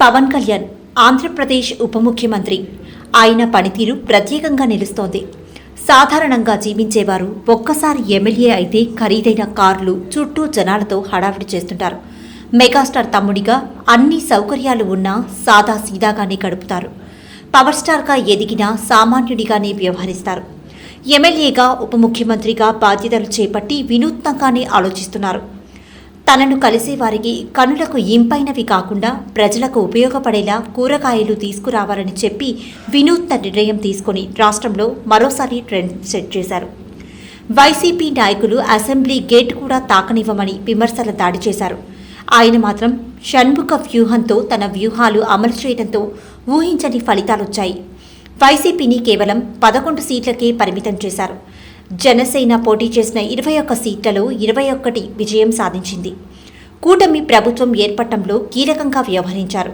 పవన్ కళ్యాణ్ ఆంధ్రప్రదేశ్ ఉప ముఖ్యమంత్రి. ఆయన పనితీరు ప్రత్యేకంగా నిలుస్తోంది. సాధారణంగా జీవించేవారు ఒక్కసారి ఎమ్మెల్యే అయితే ఖరీదైన కార్లు చుట్టూ జనాలతో హడావిడి చేస్తుంటారు. మెగాస్టార్ తమ్ముడిగా అన్ని సౌకర్యాలు ఉన్నా సాదా సీదాగానే గడుపుతారు. పవర్ స్టార్గా ఎదిగిన సామాన్యుడిగానే వ్యవహరిస్తారు. ఎమ్మెల్యేగా ఉప ముఖ్యమంత్రిగా బాధ్యతలు చేపట్టి వినూత్నంగానే ఆలోచిస్తున్నారు. తనను కలిసే వారికి కనులకు ఇంపైనవి కాకుండా ప్రజలకు ఉపయోగపడేలా కూరగాయలు తీసుకురావాలని చెప్పి వినూత్న నిర్ణయం తీసుకుని రాష్ట్రంలో మరోసారి ట్రెండ్ సెట్ చేశారు. వైసీపీ నాయకులు అసెంబ్లీ గేట్ కూడా తాకనివ్వమని విమర్శల దాడి చేశారు. ఆయన మాత్రం షణ్ముఖ వ్యూహంతో తన వ్యూహాలు అమలు చేయడంతో ఊహించని ఫలితాలొచ్చాయి. వైసీపీని కేవలం పదకొండు సీట్లకే పరిమితం చేశారు. జనసేన పోటీ చేసిన ఇరవై ఒక్క సీట్లలో ఇరవై ఒక్కటి విజయం సాధించింది. కూటమి ప్రభుత్వం ఏర్పడటంలో కీలకంగా వ్యవహరించారు.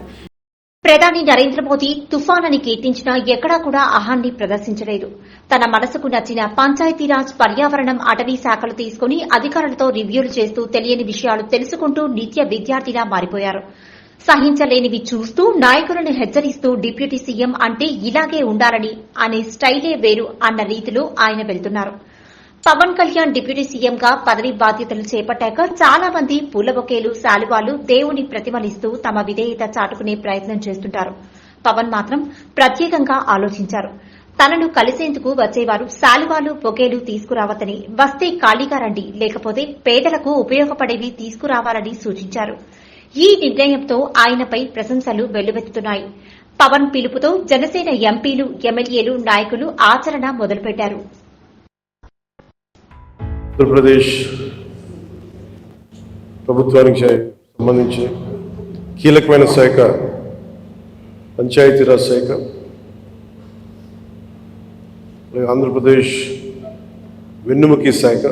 ప్రధాని నరేంద్ర మోదీ తుఫాన్ అని కీర్తించినా ఎక్కడా కూడా అహాన్ని ప్రదర్శించలేదు. తన మనసుకు నచ్చిన పంచాయతీరాజ్ పర్యావరణం అటవీ శాఖలు తీసుకుని అధికారులతో రివ్యూలు చేస్తూ తెలియని విషయాలు తెలుసుకుంటూ నిత్య విద్యార్థిలా మారిపోయారు. సహించలేనివి చూస్తూ నాయకులను హెచ్చరిస్తూ డిప్యూటీ సీఎం అంటే ఇలాగే ఉండాలని అనే స్టైలే వేరు అన్న రీతిలో ఆయన వెళ్తున్నారు. పవన్ కళ్యాణ్ డిప్యూటీ సీఎంగా పదవి బాధ్యతలు చేపట్టాక చాలా మంది పూల బొకేలు శాలువాలు దేవుని ప్రతిమలిస్తూ తమ విధేయత చాటుకునే ప్రయత్నం చేస్తుంటారు. పవన్ మాత్రం ప్రత్యేకంగా ఆలోచించారు. తనను కలిసేందుకు వచ్చేవారు శాలువాలు బొకేలు తీసుకురావద్దని వస్తే ఖాళీగా రండి లేకపోతే పేదలకు ఉపయోగపడేవి తీసుకురావాలని సూచించారు. ఈ నిర్ణయంతో ఆయనపై ప్రశంసలు వెల్లువెత్తుతున్నాయి. పవన్ పిలుపుతో జనసేన ఎంపీలు ఎమ్మెల్యేలు నాయకులు ఆచరణ మొదలుపెట్టారు. ఆంధ్రప్రదేశ్ ప్రభుత్వానికి సంబంధించి కీలకమైన శాఖ పంచాయతీరాజ్ శాఖ ఆంధ్రప్రదేశ్ వెన్నుముకి శాఖ.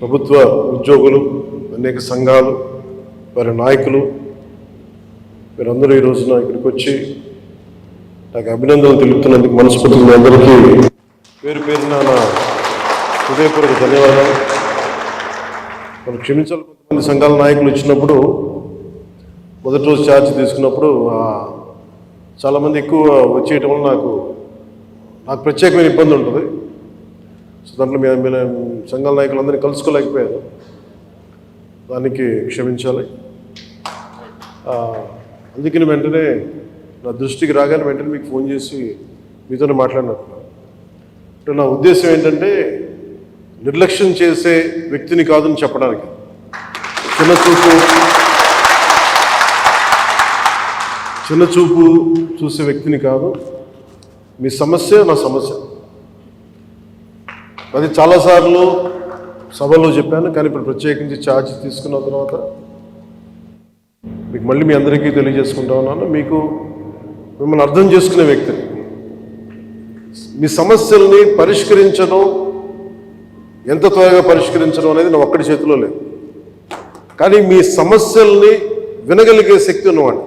ప్రభుత్వ ఉద్యోగులు అనేక సంఘాలు వారి నాయకులు మీరందరూ ఈ రోజున ఇక్కడికి వచ్చి నాకు అభినందనలు తెలుపుతున్నందుకు మనస్ఫూర్తిగా మీ అందరికీ పేరు పేరున నా హృదయపూర్వక ధన్యవాదాలు. మనం క్షమించాలి కొంతమంది సంఘాల నాయకులు ఇచ్చినప్పుడు మొదటి రోజు ఛార్జ్ తీసుకున్నప్పుడు చాలామంది ఎక్కువ వచ్చేయటం వల్ల నాకు నాకు ప్రత్యేకమైన ఇబ్బంది ఉంటుంది. దాంట్లో మీ మీ సంఘాల నాయకులందరినీ కలుసుకోలేకపోయారు. దానికి క్షమించాలి. అందుకని వెంటనే నా దృష్టికి రాగానే వెంటనే మీకు ఫోన్ చేసి మీతోనే మాట్లాడినట్టున్నాను. అంటే నా ఉద్దేశం ఏంటంటే నిర్లక్ష్యం చేసే వ్యక్తిని కాదని చెప్పడానికి. చిన్న చూపు చిన్న చూపు చూసే వ్యక్తిని కాదు. మీ సమస్య నా సమస్య. అది చాలాసార్లు సభలో చెప్పాను కానీ ఇప్పుడు ప్రత్యేకించి ఛార్జ్ తీసుకున్న తర్వాత మీకు మళ్ళీ మీ అందరికీ తెలియజేసుకుంటా ఉన్నాను. మీకు మిమ్మల్ని అర్థం చేసుకునే వ్యక్తిని మీ సమస్యల్ని పరిష్కరించడం ఎంత త్వరగా పరిష్కరించడం అనేది నా ఒక్కడి చేతిలో లేదు. కానీ మీ సమస్యల్ని వినగలిగే శక్తి ఉన్నవాడు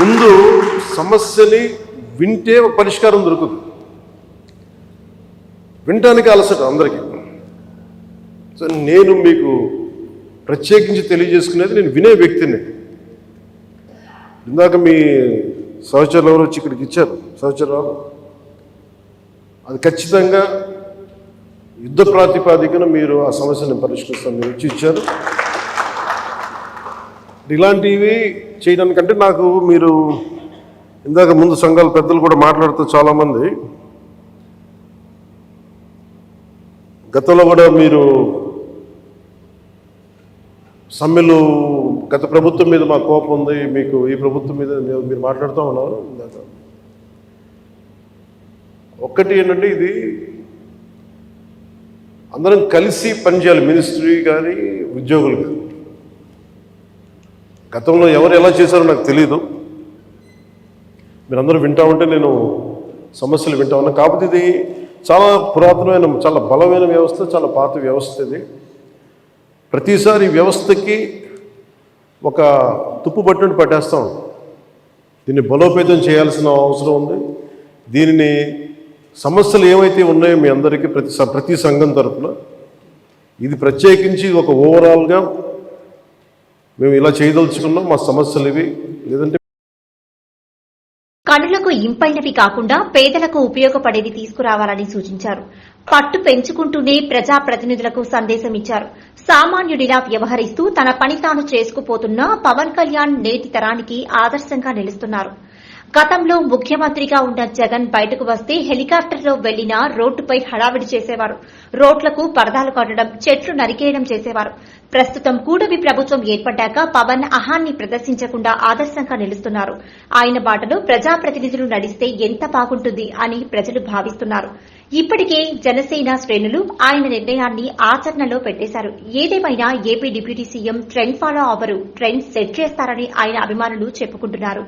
ముందు సమస్యని వింటే పరిష్కారం దొరుకుతుంది. వినటానికి అలసట అందరికీ. సో నేను మీకు ప్రత్యేకించి తెలియజేసుకునేది నేను వినే వ్యక్తిని. ఇందాక మీ సహచరులు ఎవరు వచ్చి ఇక్కడికి ఇచ్చారు. సహచరరావు అది ఖచ్చితంగా యుద్ధ ప్రాతిపాదికన మీరు ఆ సమస్యను పరిష్కరిస్తాను మీరు వచ్చి ఇచ్చారు. ఇలాంటివి చేయడానికంటే నాకు మీరు ఇందాక ముందు సంఘాల పెద్దలు కూడా మాట్లాడుతూ చాలామంది గతంలో కూడా మీరు సమ్మెలు గత ప్రభుత్వం మీద మా కోపం ఉంది మీకు ఈ ప్రభుత్వం మీద మీరు- మీరు మాట్లాడుతూ ఉన్నారు ఒక్కటి ఏంటంటే ఇది అందరం కలిసి పనిచేయాలి మినిస్ట్రీ కానీ ఉద్యోగులు కానీ. గతంలో ఎవరు ఎలా చేశారో నాకు తెలియదు మీరందరూ వింటా ఉంటే నేను సమస్యలు వింటా ఉన్నా. కాకపోతే ఇది చాలా పురాతనమైన చాలా బలమైన వ్యవస్థ చాలా పాత వ్యవస్థ ఇది. ప్రతిసారి వ్యవస్థకి ఒక తుప్పు పట్టుని పట్టేస్తాం. దీన్ని బలోపేతం చేయాల్సిన అవసరం ఉంది. దీనిని సమస్యలు ఏవైతే ఉన్నాయో మీ అందరికీ ప్రతి ప్రతి సంఘం తరపున ఇది ప్రత్యేకించి ఒక ఓవరాల్గా మేము ఇలా చేయదలుచుకున్నాం. మా సమస్యలు ఇవి. లేదంటే కనులకు ఇంపైనవి కాకుండా పేదలకు ఉపయోగపడేవి తీసుకురావాలని సూచించారు. పట్టు పెంచుకుంటూనే ప్రజాప్రతినిధులకు సందేశం ఇచ్చారు సామాన్యుడిలా వ్యవహరిస్తూ తన పని తాను చేసుకుపోతున్న పవన్ కళ్యాణ్ నేటి తరానికి ఆదర్శంగా నిలుస్తున్నారు. గతంలో ముఖ్యమంత్రిగా ఉన్న జగన్ బయటకు వస్తే హెలికాప్టర్లో వెళ్ళినా రోడ్డుపై హడావిడి చేసేవారు. రోడ్లకు పరదాలు కట్టడం చెట్లు నరికేయడం చేసేవారు. ప్రస్తుతం కూటమి ప్రభుత్వం ఏర్పడ్డాక పవన్ అహాన్ని ప్రదర్శించకుండా ఆదర్శంగా నిలుస్తున్నారు. ఆయన బాటలో ప్రజాప్రతినిధులు నడిస్తే ఎంత బాగుంటుంది అని ప్రజలు భావిస్తున్నారు. ఇప్పటికే జనసేన శ్రేణులు ఆయన నిర్ణయాన్ని ఆచరణలో పెట్టేశారు. ఏదేమైనా AP deputy CM trend follow అవ్వరు ట్రెండ్ సెట్ చేస్తారని ఆయన అభిమానులు చెప్పుకుంటున్నారు.